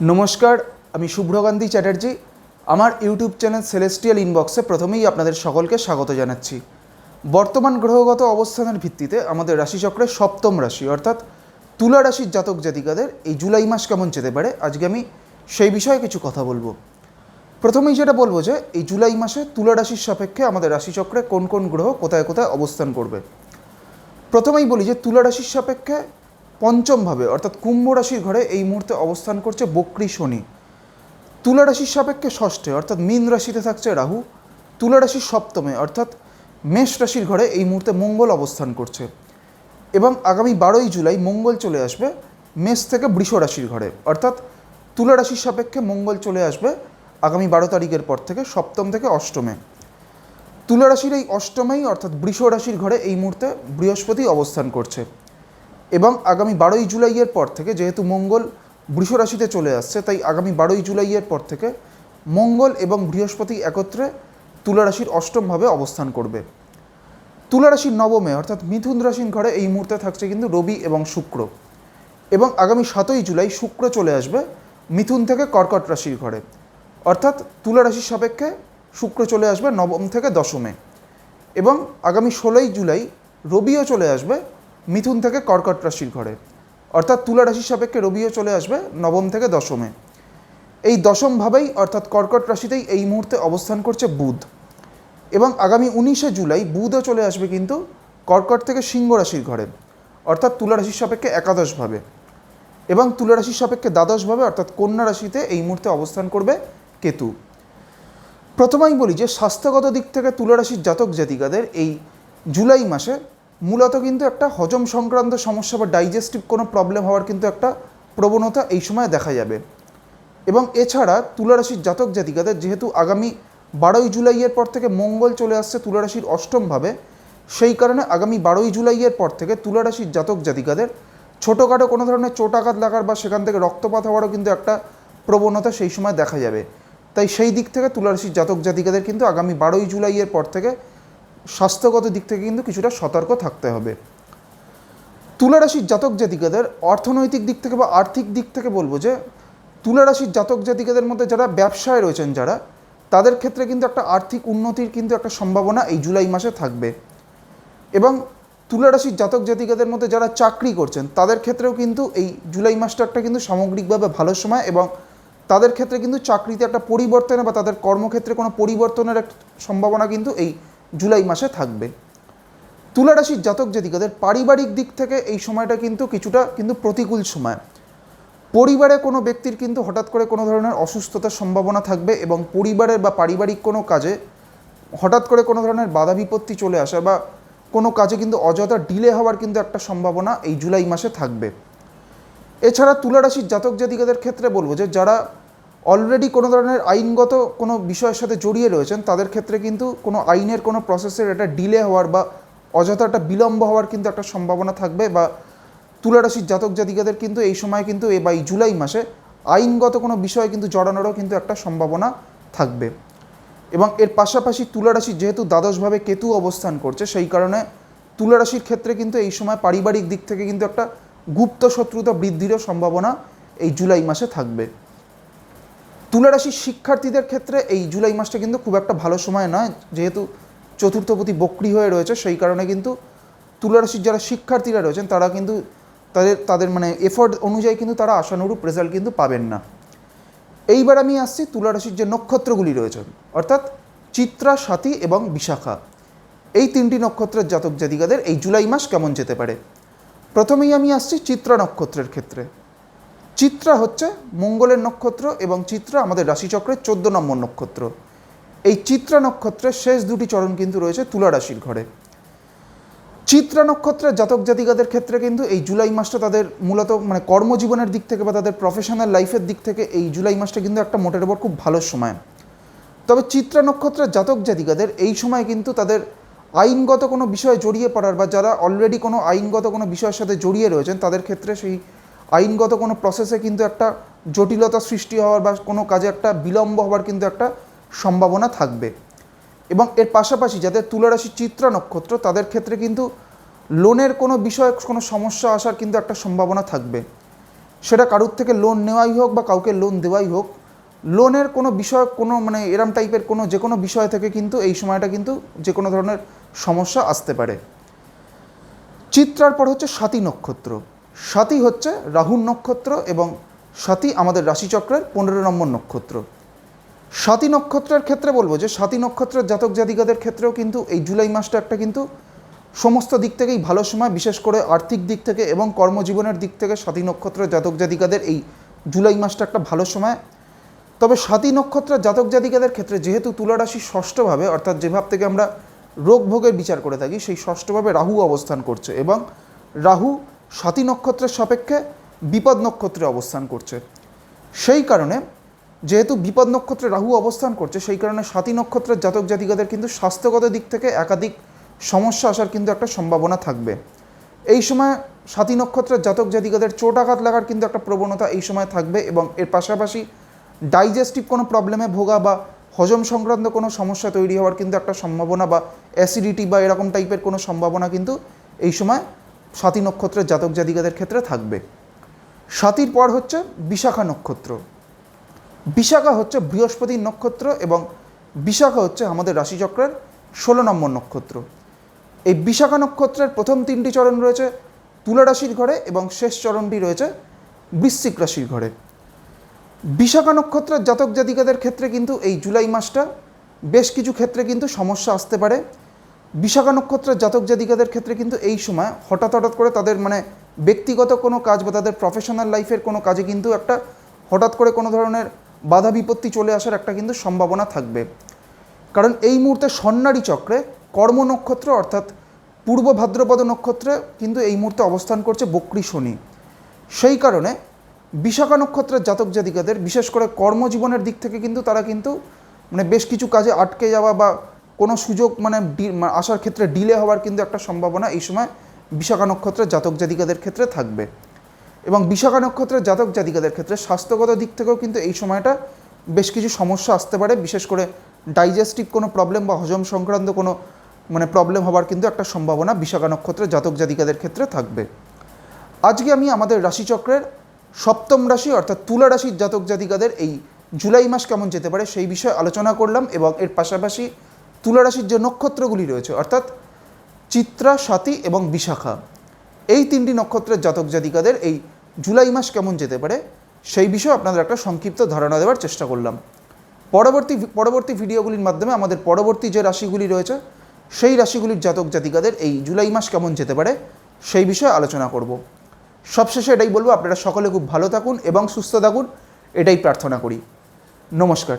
নমস্কার, আমি শুভ্রকান্তি চ্যাটার্জি। আমার ইউটিউব চ্যানেল সেলেস্টিয়াল ইনবক্সে প্রথমেই আপনাদের সকলকে স্বাগত জানাচ্ছি। বর্তমান গ্রহগত অবস্থানের ভিত্তিতে আমাদের রাশিচক্রের সপ্তম রাশি, অর্থাৎ তুলা রাশির জাতক জাতিকাদের এই জুলাই মাস কেমন যেতে পারে, আজকে আমি সেই বিষয়ে কিছু কথা বলব। প্রথমেই যেটা বলব যে, এই জুলাই মাসে তুলা রাশির সাপেক্ষে আমাদের রাশিচক্রে কোন কোন গ্রহ কোথায় কোথায় অবস্থান করবে। প্রথমেই বলি যে, তুলা রাশির সাপেক্ষে পঞ্চমভাবে, অর্থাৎ কুম্ভ রাশির ঘরে এই মুহূর্তে অবস্থান করছে বক্রী শনি। তুলা রাশির সাপেক্ষে ষষ্ঠে, অর্থাৎ মীন রাশিতে থাকছে রাহু। তুলা রাশির সপ্তমে, অর্থাৎ মেষ রাশির ঘরে এই মুহূর্তে মঙ্গল অবস্থান করছে। এবং আগামী বারোই জুলাই মঙ্গল চলে আসবে মেষ থেকে বৃষ রাশির ঘরে, অর্থাৎ তুলা রাশির সাপেক্ষে মঙ্গল চলে আসবে আগামী বারো তারিখের পর থেকে সপ্তম থেকে অষ্টমে। তুলা রাশির এই অষ্টমেই, অর্থাৎ বৃষ রাশির ঘরে এই মুহূর্তে বৃহস্পতি অবস্থান করছে। এবং আগামী বারোই জুলাইয়ের পর থেকে যেহেতু মঙ্গল বৃষ রাশিতে চলে আসছে, তাই আগামী বারোই জুলাইয়ের পর থেকে মঙ্গল এবং বৃহস্পতি একত্রে তুলা রাশির অষ্টমভাবে অবস্থান করবে। তুলা রাশির নবমে, অর্থাৎ মিথুন রাশির ঘরে এই মুহূর্তে থাকছে কিন্তু রবি এবং শুক্র। এবং আগামী সাতই জুলাই শুক্র চলে আসবে মিথুন থেকে কর্কট রাশির ঘরে। অর্থাৎ তুলা রাশির সাপেক্ষে শুক্র চলে আসবে নবম থেকে দশমে। এবং আগামী ষোলোই জুলাই রবিও চলে আসবে মিথুন থেকে কর্কট রাশির ঘরে। অর্থাৎ তুলা রাশির সাপেক্ষে রবিও চলে আসবে নবম থেকে দশমে। এই দশমভাবেই অর্থাৎ কর্কট রাশিতেই এই মুহূর্তে অবস্থান করছে বুধ। এবং আগামী উনিশে জুলাই বুধও চলে আসবে কিন্তু কর্কট থেকে সিংহ রাশির ঘরে। অর্থাৎ তুলা রাশির সাপেক্ষে একাদশভাবে এবং তুলা রাশির সাপেক্ষে দ্বাদশভাবে অর্থাৎ কন্যা রাশিতে এই মুহূর্তে অবস্থান করবে কেতু। প্রথমেই বলি যে স্বাস্থ্যগত দিক থেকে তুলা রাশির জাতক জাতিকাদের এই জুলাই মাসে মূলত কিন্তু একটা হজম সংক্রান্ত সমস্যা বা ডাইজেস্টিভ কোনো প্রবলেম হওয়ার কিন্তু একটা প্রবণতা এই সময় দেখা যাবে। এবং এছাড়া তুলারাশির জাতক জাতিকাদের যেহেতু আগামী বারোই জুলাইয়ের পর থেকে মঙ্গল চলে আসছে তুলারাশির অষ্টমভাবে, সেই কারণে আগামী বারোই জুলাইয়ের পর থেকে তুলারাশির জাতক জাতিকাদের ছোটোখাটো কোনো ধরনের চোটাঘাত লাগার বা সেখান থেকে রক্তপাত হওয়ারও কিন্তু একটা প্রবণতা সেই সময় দেখা যাবে। তাই সেই দিক থেকে তুলারাশির জাতক জাতিকাদের কিন্তু আগামী বারোই জুলাইয়ের পর থেকে স্বাস্থ্যগত দিক থেকে কিন্তু কিছুটা সতর্ক থাকতে হবে। তুলা রাশির জাতক জাতিকাদের অর্থনৈতিক দিক থেকে বা আর্থিক দিক থেকে বলব যে তুলা রাশির জাতক জাতিকাদের মধ্যে যারা ব্যবসায় রয়েছেন যারা, তাদের ক্ষেত্রে কিন্তু একটা আর্থিক উন্নতির কিন্তু একটা সম্ভাবনা এই জুলাই মাসে থাকবে। এবং তুলারাশির জাতক জাতিকাদের মধ্যে যারা চাকরি করছেন, তাদের ক্ষেত্রেও কিন্তু এই জুলাই মাসটা একটা কিন্তু সামগ্রিকভাবে ভালো সময় এবং তাদের ক্ষেত্রে কিন্তু চাকরিতে একটা পরিবর্তনে বা তাদের কর্মক্ষেত্রে কোনো পরিবর্তনের এক সম্ভাবনা কিন্তু এই জুলাই মাসে থাকবে। তুলা রাশির জাতক জাতিকাদের পারিবারিক দিক থেকে এই সময়টা কিন্তু কিছুটা কিন্তু প্রতিকূল সময়। পরিবারে কোনো ব্যক্তির কিন্তু হঠাৎ করে কোনো ধরনের অসুস্থতার সম্ভাবনা থাকবে এবং পরিবারের বা পারিবারিক কোনো কাজে হঠাৎ করে কোনো ধরনের বাধা বিপত্তি চলে আসা বা কোনো কাজে কিন্তু অযথা ডিলে হওয়ার কিন্তু একটা সম্ভাবনা এই জুলাই মাসে থাকবে। এছাড়া তুলা রাশির জাতক জাতিকাদের ক্ষেত্রে বলব যে যারা অলরেডি কোনো ধরনের আইনগত কোনো বিষয়ের সাথে জড়িয়ে রয়েছেন, তাদের ক্ষেত্রে কিন্তু কোনো আইনের কোনো প্রসেসের একটা ডিলে হওয়ার বা অযথা একটা বিলম্ব হওয়ার কিন্তু একটা সম্ভাবনা থাকবে বা তুলা রাশির জাতক জাতিকাদের কিন্তু এই সময় কিন্তু এ বা এই জুলাই মাসে আইনগত কোনো বিষয়ে কিন্তু জড়ানোরও কিন্তু একটা সম্ভাবনা থাকবে। এবং এর পাশাপাশি তুলা রাশির যেহেতু দ্বাদশভাবে কেতু অবস্থান করছে, সেই কারণে তুলা রাশির ক্ষেত্রে কিন্তু এই সময় পারিবারিক দিক থেকে কিন্তু একটা গুপ্ত শত্রুতা বৃদ্ধিরও সম্ভাবনা এই জুলাই মাসে থাকবে। তুলা রাশির শিক্ষার্থীদের ক্ষেত্রে এই জুলাই মাসটা কিন্তু খুব একটা ভালো সময় নয়। যেহেতু চতুর্থপতি বক্রি হয়ে রয়েছে, সেই কারণে কিন্তু তুলা রাশির যারা শিক্ষার্থীরা রয়েছেন, তারা কিন্তু তাদের তাদের মানে এফোর্ট অনুযায়ী কিন্তু তারা আশানুরূপ রেজাল্ট কিন্তু পাবেন না। এইবার আমি আসছি তুলা রাশির যে নক্ষত্রগুলি রয়েছে, অর্থাৎ চিত্রা, সাথী এবং বিশাখা। এই তিনটি নক্ষত্রের জাতক জাতিকাদের এই জুলাই মাস কেমন যেতে পারে? প্রথমেই আমি আসছি চিত্রা নক্ষত্রের ক্ষেত্রে। চিত্রা হচ্ছে মঙ্গলের নক্ষত্র এবং চিত্রা আমাদের রাশিচক্রের চোদ্দ নম্বর নক্ষত্র। এই চিত্রা নক্ষত্রের শেষ দুটি চরণ কিন্তু রয়েছে তুলা রাশির ঘরে। চিত্রা নক্ষত্রের জাতক জাতিকাদের ক্ষেত্রে কিন্তু এই জুলাই মাসটা তাদের মূলত মানে কর্মজীবনের দিক থেকে বা তাদের প্রফেশনাল লাইফের দিক থেকে এই জুলাই মাসটা কিন্তু একটা মোটের ওপর খুব ভালো সময়। তবে চিত্রা নক্ষত্রের জাতক জাতিকাদের এই সময় কিন্তু তাদের আইনগত কোনো বিষয়ে জড়িয়ে পড়ার বা যারা অলরেডি কোনো আইনগত কোনো বিষয়ের সাথে জড়িয়ে রয়েছেন তাদের ক্ষেত্রে সেই আইনগত কোনো প্রসেসে কিন্তু একটা জটিলতা সৃষ্টি হওয়ার বা কোনো কাজে একটা বিলম্ব হওয়ার কিন্তু একটা সম্ভাবনা থাকবে। এবং এর পাশাপাশি যাদের তুলারাশি চিত্রা নক্ষত্র, তাদের ক্ষেত্রে কিন্তু লোনের কোনো বিষয়ে কোনো সমস্যা আসার কিন্তু একটা সম্ভাবনা থাকবে। সেটা কারুর থেকে লোন নেওয়াই হোক বা কাউকে লোন দেওয়াই হোক, লোনের কোনো বিষয়, কোনো মানে এরম টাইপের কোনো যে কোনো বিষয় থেকে কিন্তু এই সময়টা কিন্তু যে কোনো ধরনের সমস্যা আসতে পারে। চিত্রার পর হচ্ছে সাতী নক্ষত্র। সাতী হচ্ছে রাহুর নক্ষত্র এবং সাতী আমাদের রাশিচক্রের পনেরো নম্বর নক্ষত্র। সাতী নক্ষত্রের ক্ষেত্রে বলব যে সাতী নক্ষত্রের জাতক জাতিকাদের ক্ষেত্রেও কিন্তু এই জুলাই মাসটা একটা কিন্তু সমস্ত দিক থেকেই ভালো সময়, বিশেষ করে আর্থিক দিক থেকে এবং কর্মজীবনের দিক থেকে সাতী নক্ষত্রের জাতক জাতিকাদের এই জুলাই মাসটা একটা ভালো সময়। তবে সাতী নক্ষত্রের জাতক জাতিকাদের ক্ষেত্রে যেহেতু তুলা রাশি ষষ্ঠভাবে, অর্থাৎ যে ভাব থেকে আমরা রোগ ভোগের বিচার করে থাকি, সেই ষষ্ঠভাবে রাহু অবস্থান করছে এবং রাহু সাতী নক্ষত্রের সাপেক্ষে বিপদ নক্ষত্রে অবস্থান করছে। সেই কারণে যেহেতু বিপদ নক্ষত্রে রাহু অবস্থান করছে, সেই কারণে সাতী নক্ষত্রের জাতক জাতিকাদের কিন্তু স্বাস্থ্যগত দিক থেকে একাধিক সমস্যা আসার কিন্তু একটা সম্ভাবনা থাকবে। এই সময় সাতী নক্ষত্রের জাতক জাতিকাদের চোট আঘাত লাগার কিন্তু একটা প্রবণতা এই সময় থাকবে এবং এর পাশাপাশি ডাইজেস্টিভ কোনো প্রবলেমে ভোগা বা হজম সংক্রান্ত কোনো সমস্যা তৈরি হওয়ার কিন্তু একটা সম্ভাবনা বা অ্যাসিডিটি বা এরকম টাইপের কোনো সম্ভাবনা কিন্তু এই সময় সাতী নক্ষত্রের জাতক জাতিকাদের ক্ষেত্রে থাকবে। সাতির পর হচ্ছে বিশাখা নক্ষত্র। বিশাখা হচ্ছে বৃহস্পতির নক্ষত্র এবং বিশাখা হচ্ছে আমাদের রাশিচক্রের ষোলো নম্বর নক্ষত্র। এই বিশাখা নক্ষত্রের প্রথম তিনটি চরণ রয়েছে তুলা রাশির ঘরে এবং শেষ চরণটি রয়েছে বৃশ্চিক রাশির ঘরে। বিশাখা নক্ষত্রের জাতক জাতিকাদের ক্ষেত্রে কিন্তু এই জুলাই মাসটা বেশ কিছু ক্ষেত্রে কিন্তু সমস্যা আসতে পারে। বিশাখা নক্ষত্রের জাতক জাতিকাদের ক্ষেত্রে কিন্তু এই সময় হঠাৎ হঠাৎ করে তাদের মানে ব্যক্তিগত কোনো কাজ বা তাদের প্রফেশনাল লাইফের কোনো কাজে কিন্তু একটা হঠাৎ করে কোনো ধরনের বাধা বিপত্তি চলে আসার একটা কিন্তু সম্ভাবনা থাকবে। কারণ এই মুহূর্তে সন্ন্যারী চক্রে কর্ম নক্ষত্র অর্থাৎ পূর্ব ভাদ্রপদ নক্ষত্রে কিন্তু এই মুহূর্তে অবস্থান করছে বক্রী শনি। সেই কারণে বিশাখা নক্ষত্রের জাতক জাতিকাদের বিশেষ করে কর্মজীবনের দিক থেকে কিন্তু তারা কিন্তু মানে বেশ কিছু কাজে আটকে যাওয়া বা কোনো সুযোগ মানে ডি- আসার ক্ষেত্রে ডিলে হওয়ার কিন্তু একটা সম্ভাবনা এই সময় বিশাখা নক্ষত্রের জাতক জাতিকাদের ক্ষেত্রে থাকবে। এবং বিশাখা নক্ষত্রের জাতক জাতিকাদের ক্ষেত্রে স্বাস্থ্যগত দিক থেকেও কিন্তু এই সময়টা বেশ কিছু সমস্যা আসতে পারে। বিশেষ করে ডাইজেস্টিভ কোনো প্রবলেম বা হজম সংক্রান্ত কোনো মানে প্রবলেম হওয়ার কিন্তু একটা সম্ভাবনা বিশাখা নক্ষত্রের জাতক জাতিকাদের ক্ষেত্রে থাকবে। আজকে আমি আমাদের রাশিচক্রের সপ্তম রাশি অর্থাৎ তুলা রাশির জাতক জাতিকাদের এই জুলাই মাস কেমন যেতে পারে সেই বিষয়ে আলোচনা করলাম এবং এর পাশাপাশি তুলা রাশির যে নক্ষত্রগুলি রয়েছে, অর্থাৎ চিত্রা স্বাতি এবং বিশাখা, এই তিনটি নক্ষত্রের জাতক জাতিকাদের এই জুলাই মাস কেমন যেতে পারে, সেই বিষয়ে আপনাদের একটা সংক্ষিপ্ত ধারণা দেওয়ার চেষ্টা করলাম। পরবর্তী পরবর্তী ভিডিওগুলির মাধ্যমে আমাদের পরবর্তী যে রাশিগুলি রয়েছে, সেই রাশিগুলির জাতক জাতিকাদের এই জুলাই মাস কেমন যেতে পারে, সেই বিষয়ে আলোচনা করব। সবশেষে এটাই বলব, আপনারা সকলে খুব ভালো থাকুন এবং সুস্থ থাকুন, এটাই প্রার্থনা করি। নমস্কার।